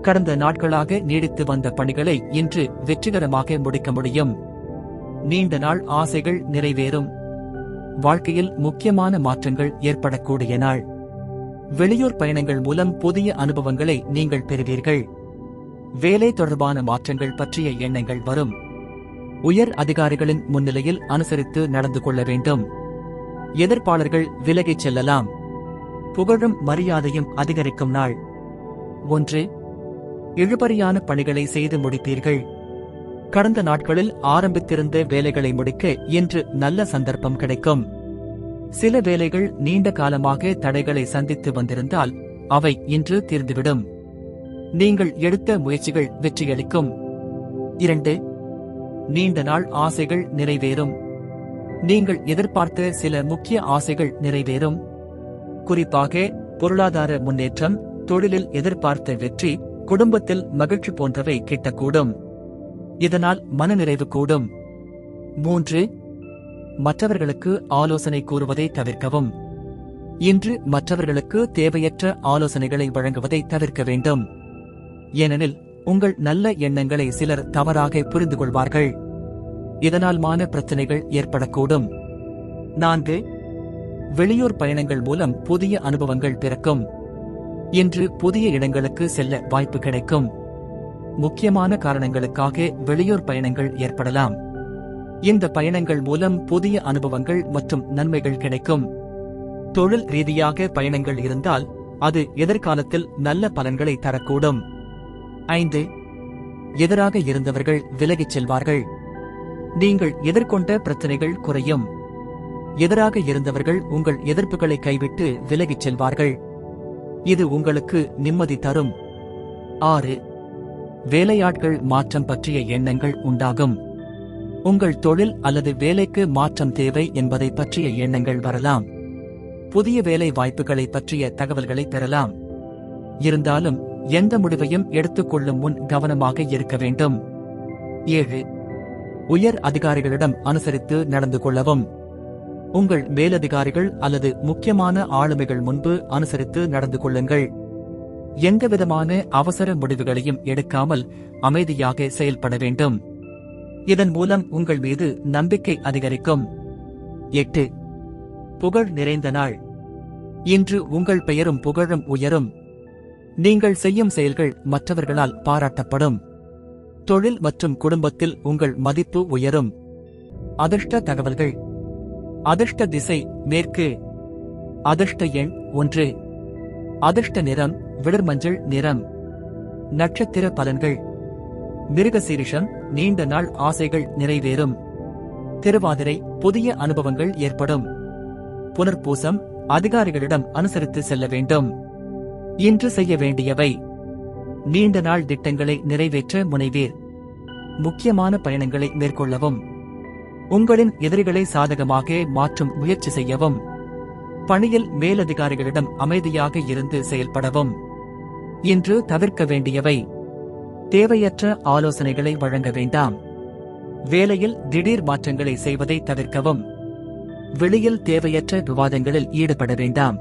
கடந்த நாட்களாக நீடித்து வந்த பணிகளை இன்று வெற்றிகரமாக முடிக்க முடியும். நீண்ட நாள் ஆசைகள் நிறைவேறும். வாழ்க்கையில் முக்கியமான மாற்றங்கள் ஏற்படக்கூடிய நாள். வெளியூர் பயணங்கள் மூலம் புதிய அனுபவங்களை நீங்கள் பெறுவீர்கள். வேலை தொடர்பான மாற்றங்கள் பற்றிய எண்ணங்கள் வரும். உயர் அதிகாரிகளின் முன்னிலையில் அனுசரித்து நடந்து கொள்ள வேண்டும். எதிர்ப்பாளர்கள் விலகிச் செல்லலாம். புகழும் மரியாதையும் அதிகரிக்கும் நாள். ஒன்று இழுபறியான பணிகளை செய்து முடிப்பீர்கள் கடந்த நாட்களில் ஆரம்பித்திருந்த வேலைகளை முடிக்க இன்று நல்ல சந்தர்ப்பம் கிடைக்கும். சில வேலைகள் நீண்ட காலமாக தடைகளை சந்தித்து வந்திருந்தால் அவை இன்று தீர்ந்துவிடும். நீங்கள் எடுத்த முயற்சிகள் வெற்றியளிக்கும். இரண்டு நீண்ட நாள் ஆசைகள் நிறைவேறும். நீங்கள் எதிர்பார்த்த சில முக்கிய ஆசைகள் நிறைவேறும். குறிப்பாக பொருளாதார முன்னேற்றம் தொழிலில் எதிர்பார்த்த வெற்றி குடும்பத்தில் மகிழ்ச்சி போன்றவை கிட்டக்கூடும். இதனால் மனநிறைவு கூடும். மூன்று மற்றவர்களுக்கு ஆலோசனை கூறுவதை தவிர்க்கவும். இன்று மற்றவர்களுக்கு தேவையற்ற ஆலோசனைகளை வழங்குவதை தவிர்க்க வேண்டும். ஏனெனில் உங்கள் நல்ல எண்ணங்களை சிலர் தவறாக புரிந்து கொள்வார்கள் இதனால் மான பிரச்சனைகள் ஏற்படக்கூடும். நான்கு வெளியூர் பயணங்கள் மூலம் புதிய அனுபவங்கள் பிறக்கும். இன்று புதிய இடங்களுக்கு செல்ல வாய்ப்பு கிடைக்கும். முக்கியமான காரணங்களுக்காக வெளியூர் பயணங்கள் ஏற்படலாம். இந்த பயணங்கள் மூலம் புதிய அனுபவங்கள் மற்றும் நன்மைகள் கிடைக்கும். தொழில் ரீதியாக பயணங்கள் இருந்தால் அது எதிர்காலத்தில் நல்ல பலன்களை தரக்கூடும். ஐந்து எதிராக இருந்தவர்கள் விலகிச் செல்வார்கள். நீங்கள் எதிர்கொண்ட பிரச்சனைகள் குறையும். எதிராக இருந்தவர்கள் உங்கள் எதிர்ப்புகளை கைவிட்டு விலகிச் செல்வார்கள். இது உங்களுக்கு நிம்மதி தரும். ஆறு. வேலையாட்கள் மாற்றம் பற்றிய எண்ணங்கள் உண்டாகும். உங்கள் தொழில் அல்லது வேலைக்கு மாற்றம் தேவை என்பதை பற்றிய எண்ணங்கள் வரலாம். புதிய வேலை வாய்ப்புகளை பற்றிய தகவல்களை பெறலாம். இருந்தாலும் எந்த முடிவையும் எடுத்துக்கொள்ளும் முன் கவனமாக இருக்க வேண்டும். ஏழு. உயர் அதிகாரிகளிடம் அனுசரித்து நடந்து கொள்ளவும். உங்கள் மேலதிகாரிகள் அல்லது முக்கியமான ஆளுமைகள் முன்பு அனுசரித்து நடந்து கொள்ளுங்கள். எந்தவிதமான அவசர முடிவுகளையும் எடுக்காமல் அமைதியாக செயல்பட வேண்டும். இதன் மூலம் உங்கள் மீது நம்பிக்கை அதிகரிக்கும். எட்டு. புகழ் நிறைந்த நாள். இன்று உங்கள் பெயரும் புகழும் உயரும். நீங்கள் செய்யும் செயல்கள் மற்றவர்களால் பாராட்டப்படும். தொழில் மற்றும் குடும்பத்தில் உங்கள் மதிப்பு உயரும். அதிர்ஷ்ட தகவல்கள். அதிர்ஷ்ட திசை மேற்கு. அதிர்ஷ்ட எண் ஒன்று. அதிர்ஷ்ட நிறம் விடர்மஞ்சள் நிறம். நட்சத்திர பலன்கள். மிருகசீரிஷம் நீண்ட நாள் ஆசைகள் நிறைவேறும். திருவாதிரை புதிய அனுபவங்கள் ஏற்படும். புனர்பூசம் அதிகாரிகளிடம் அனுசரித்து செல்ல வேண்டும். இன்று செய்ய வேண்டியவை. நீண்ட நாள் திட்டங்களை நிறைவேற்ற முனைவீர். முக்கியமான பயணங்களை மேற்கொள்ளவும். உங்களின் எதிரிகளை சாதகமாக மாற்றும் முயற்சி செய்யவும். பணியில் மேலதிகாரிகளிடம் அமைதியாக இருந்து செயல்படவும். இன்று தவிர்க்க வேண்டியவை. தேவையற்ற ஆலோசனைகளை வழங்க வேண்டாம். வேலையில் திடீர் மாற்றங்களை செய்வதை தவிர்க்கவும். வெளியில் தேவையற்ற விவாதங்களில் ஈடுபட வேண்டாம்.